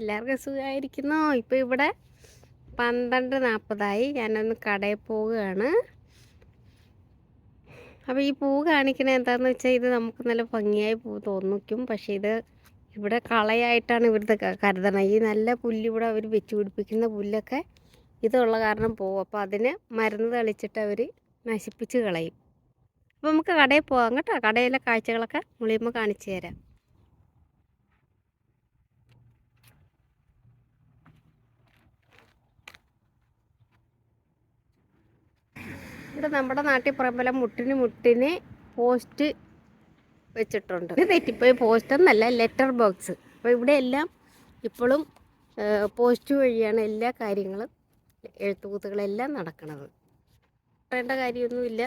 എല്ലാവർക്കും സുഖമായിരിക്കുന്നു? ഇപ്പോൾ ഇവിടെ പന്ത്രണ്ട് നാൽപ്പതായി ഞാനൊന്ന് കടയിൽ പോവുകയാണ്. അപ്പോൾ ഈ പൂ കാണിക്കണത് എന്താണെന്ന് വെച്ചാൽ ഇത് നമുക്ക് നല്ല ഭംഗിയായി പൂ തോന്നിക്കും. പക്ഷേ ഇത് ഇവിടെ കളയായിട്ടാണ് ഇവിടുത്തെ കരുതണം. ഈ നല്ല പുല്ല് ഇവിടെ അവർ വെച്ച് പിടിപ്പിക്കുന്ന പുല്ലൊക്കെ ഇതുള്ള കാരണം പോവും. അപ്പോൾ അതിന് മരുന്ന് തളിച്ചിട്ട് അവർ നശിപ്പിച്ച് കളയും. അപ്പോൾ നമുക്ക് കടയിൽ പോകാം കേട്ടോ. കടയിലെ കാഴ്ചകളൊക്കെ മുളിയുമ്പോൾ കാണിച്ചു തരാം. ഇവിടെ നമ്മുടെ നാട്ടിൽ പറയുമ്പോൾ മുട്ടിന് മുട്ടിന് പോസ്റ്റ് വെച്ചിട്ടുണ്ട്. ഇത് തെറ്റിപ്പോയി. പോസ്റ്റ് എന്നല്ല ലെറ്റർ ബോക്സ്. അപ്പോൾ ഇവിടെ എല്ലാം ഇപ്പോഴും പോസ്റ്റ് വഴിയാണ് എല്ലാ കാര്യങ്ങളും എഴുത്തുകൂത്തുകളെല്ലാം നടക്കുന്നത് പറയേണ്ട കാര്യമൊന്നുമില്ല.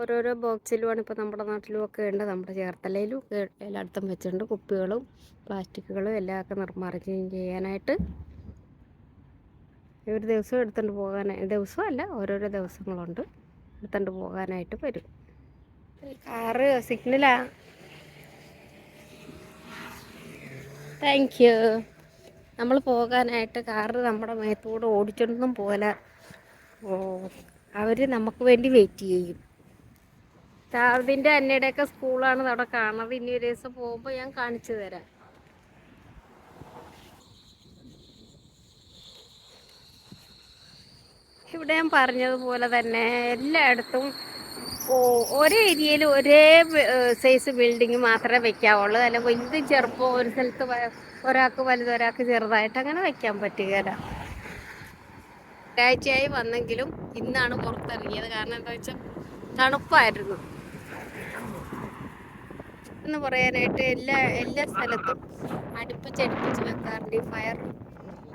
ഓരോരോ ബോക്സിലുമാണ് ഇപ്പോൾ നമ്മുടെ നാട്ടിലും ഒക്കെ ഉണ്ട്. നമ്മുടെ ചേർത്തലയിലും എല്ലായിടത്തും വെച്ചിട്ടുണ്ട്. കുപ്പികളും പ്ലാസ്റ്റിക്കുകളും എല്ലാം ഒക്കെ നിർമ്മാർജനം ചെയ്യാനായിട്ട് ഒരു ദിവസം എടുത്തുകൊണ്ട് പോകാനായി ദിവസമല്ല ഓരോരോ ദിവസങ്ങളുണ്ട്. എടുത്തുകൊണ്ട് പോകാനായിട്ട് വരും. കാറ് സിഗ്നലാ. താങ്ക് യു നമ്മൾ പോകാനായിട്ട് കാറ് നമ്മുടെ മേത്തൂടെ ഓടിച്ചൊന്നും പോലെ അവർ നമുക്ക് വേണ്ടി വെയിറ്റ് ചെയ്യും. താവിന്റെ അന്നയുടെയൊക്കെ സ്കൂളാണ് അവിടെ കാണുന്നത് ഇനി ഒരു ദിവസം പോകുമ്പോൾ ഞാൻ കാണിച്ചു തരാം. ഇവിടെ ഞാൻ പറഞ്ഞതുപോലെ തന്നെ എല്ലായിടത്തും ഒരേ ഏരിയയിൽ ഒരേ സൈസ് ബിൽഡിങ് മാത്രമേ വെക്കാവുള്ളൂ. അല്ല വലുത് ചെറുപ്പം ഒരു സ്ഥലത്ത് ഒരാൾക്ക് വലുത് ഒരാൾക്ക് ചെറുതായിട്ട് അങ്ങനെ വെക്കാൻ പറ്റുകയില്ല ഒരാഴ്ചയായി വന്നെങ്കിലും ഇന്നാണ് പുറത്തിറങ്ങിയത്. കാരണം എന്താ വെച്ചാൽ തണുപ്പായിരുന്നു. എന്ന് പറയാനായിട്ട് എല്ലാ എല്ലാ സ്ഥലത്തും അടുപ്പിച്ചടുപ്പിച്ച് വെക്കാറുണ്ട് ഈ ഫയർ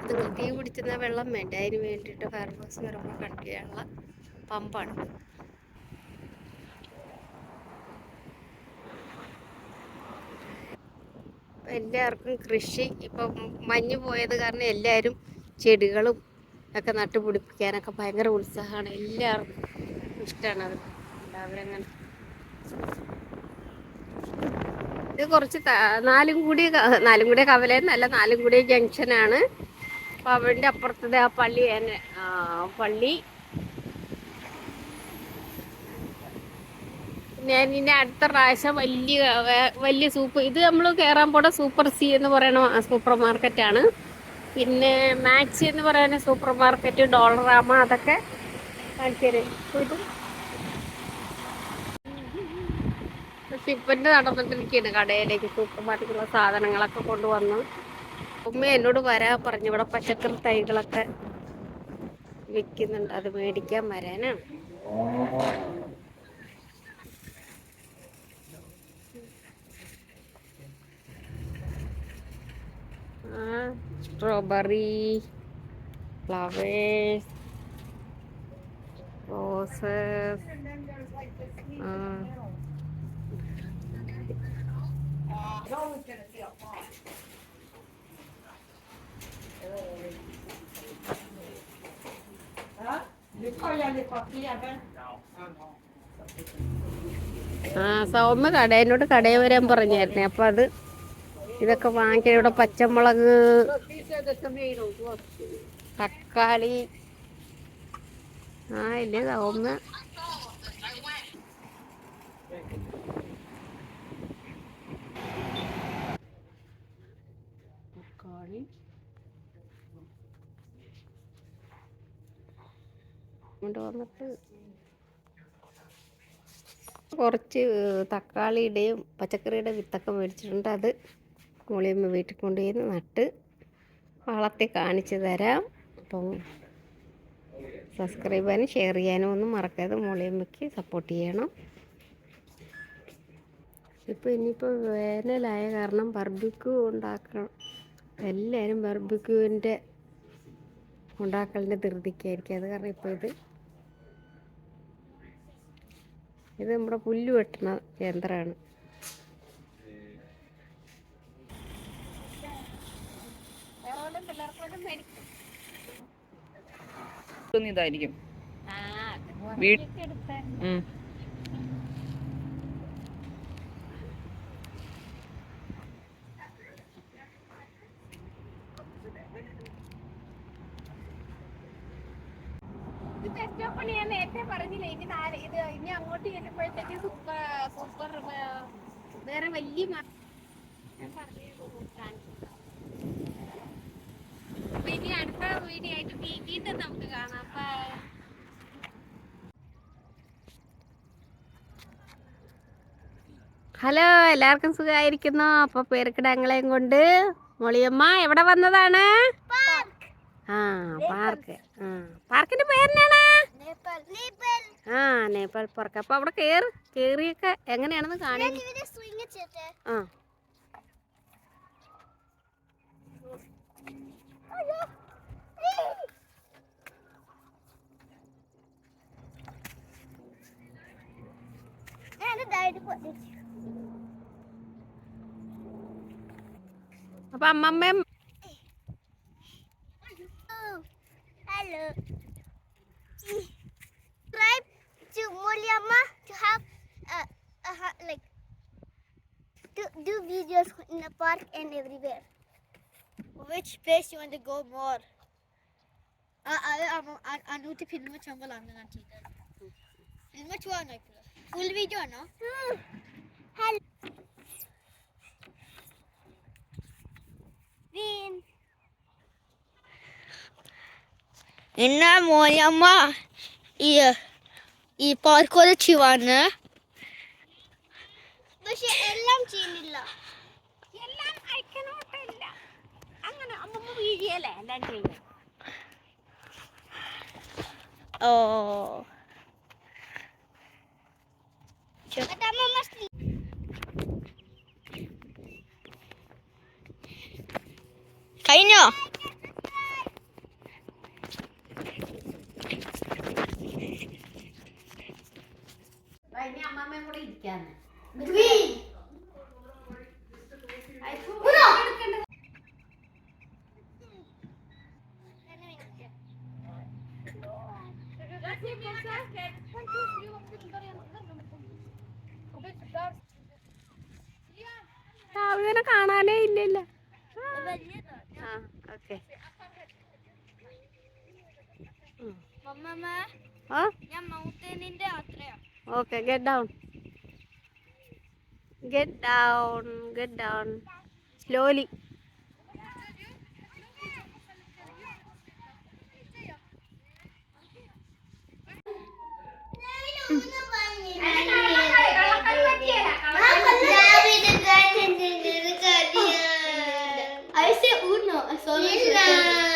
അത് തീ പിടിച്ചുന്ന വെള്ളം വേണ്ട. അതിന് വേണ്ടിയിട്ട് ഫയർഫോഴ്സ് വരുമ്പോൾ ചെയ്യാനുള്ള പമ്പാണ്. എല്ലാവർക്കും കൃഷി ഇപ്പം മഞ്ഞ് പോയത് കാരണം എല്ലാവരും ചെടികളും ഒക്കെ നട്ടുപിടിപ്പിക്കാനൊക്കെ ഭയങ്കര ഉത്സാഹമാണ്. എല്ലാവർക്കും ഇഷ്ടമാണ് അത്. എല്ലാവരും അങ്ങനെ. ഇത് കുറച്ച് നാലും കൂടി നാലും കൂടി കവലയെന്നല്ല നാലും കൂടി ജംഗ്ഷനാണ് അപ്പോൾ അവന്റെ അപ്പുറത്തത് ആ പള്ളി തന്നെ പള്ളി. ഞാൻ ഇനി അടുത്ത പ്രാവശ്യം വലിയ വലിയ സൂപ്പർ ഇത് നമ്മൾ കയറാൻ പോണ സൂപ്പർ സി എന്ന് പറയുന്ന സൂപ്പർ മാർക്കറ്റ് ആണ്. പിന്നെ മാക്സി എന്ന് പറയുന്ന സൂപ്പർ മാർക്കറ്റ് ഡോളറാമ അതൊക്കെ കാണിച്ചു തരും ഇത് ഷിപ്പന്റെ നടന്നിട്ടിരിക്കുകയാണ് കടയിലേക്ക് സൂപ്പർ മാർക്കറ്റിലുള്ള സാധനങ്ങളൊക്കെ കൊണ്ടുവന്ന്. ഉമ്മ എന്നോട് വരാ പറഞ്ഞു. ഇവിടെ പച്ചക്കറി തൈകളൊക്കെ വിൽക്കുന്നുണ്ട്. അത് മേടിക്കാൻ വരാനാണ് സ്ട്രോബെറി ഫ്ലവേഴ്സ് റോസസ് ആ. ആ സൗമ്യ കടേനോട് കടയിൽ വരാൻ പറഞ്ഞായിരുന്നേ. അപ്പൊ അത് ഇതൊക്കെ വാങ്ങിക്കണം ഇവിടെ പച്ചമുളക് തക്കാളി. ആ ഇല്ലേ സൗമ്യ തക്കാളി കൊണ്ട് വന്നിട്ട് കുറച്ച് തക്കാളിയുടെയും പച്ചക്കറിയുടെ വിത്തൊക്കെ മേടിച്ചിട്ടുണ്ട്. അത് മുളിയമ്മ വീട്ടിൽ കൊണ്ടുപോയി നട്ട് വളർത്തി കാണിച്ചു തരാം. അപ്പം സബ്സ്ക്രൈബ് ചെയ്യാനും ഷെയർ ചെയ്യാനും ഒന്നും മറക്കാതെ മുളിയമ്മയ്ക്ക് സപ്പോർട്ട് ചെയ്യണം. ഇപ്പോൾ ഇനിയിപ്പോൾ വേനലായ കാരണം ബർബിക്യൂ ഉണ്ടാക്കണം. എല്ലാവരും ബർബിക്യൂവിന്റെ ഉണ്ടാക്കലിന്റെ ധൃതിക്കായിരിക്കും. അത് കാരണം ഇപ്പോൾ ഇത് ഇത് നമ്മുടെ പുല്ല് വെട്ടുന്ന യന്ത്രമാണ് ഇതായിരിക്കും. ഉം. ബസ് സ്റ്റോപ്പാണ് ഞാൻ നേരത്തെ പറഞ്ഞില്ലേ ഇനി താഴെ ഇത് ഇനി അങ്ങോട്ട് ചെല്ലുമ്പോഴത്തേക്ക് സൂപ്പർ സൂപ്പർ വേറെ വലിയ ഞാൻ പറഞ്ഞു. അപ്പൊ ഇനി അടുത്ത വീഡിയോ ആയിട്ട് വീണ്ടും നമുക്ക് കാണാം ബൈ ഹലോ എല്ലാവർക്കും സുഖമായിരിക്കുന്നു അപ്പൊ പേർക്കിടങ്ങളെയും കൊണ്ട് മോളിയമ്മ എവിടെ വന്നതാണ് ആ പാർക്ക്. ആ പാർക്കിന്റെ പേരെന്നാണ്? ആ നേപ്പാൾ പാർക്ക്. അപ്പൊ അവിടെ കേറ് കേറിയൊക്കെ എങ്ങനെയാണെന്ന് കാണി ആ. അപ്പൊ അമ്മമ്മയും videos in the park and everywhere. Which place you want to go more? അനൂറ്റി film വെച്ചാകുമ്പോഴാണ് ഞാൻ ചെയ്തത് ഫിലിം വെച്ച് പോകാനോ ഫുൾ വീഡിയോ ആണോ ഹലോ എന്നാ മോയമ്മ ഈ ഈ പാർക്ക് വെച്ച് വന്ന് പക്ഷെ എല്ലാം ചെയ്യുന്നില്ല വീഴിയല്ലേ എല്ലാം ചെയ്യും ഓ. കഴിഞ്ഞോ? അമ്മമ്മയും കൂടെ ഇരിക്കാന്ന്. രാവിലെ കാണാനേ ഇല്ലല്ല. ആ okay. Okay get down get down get down slowly I say uno, solo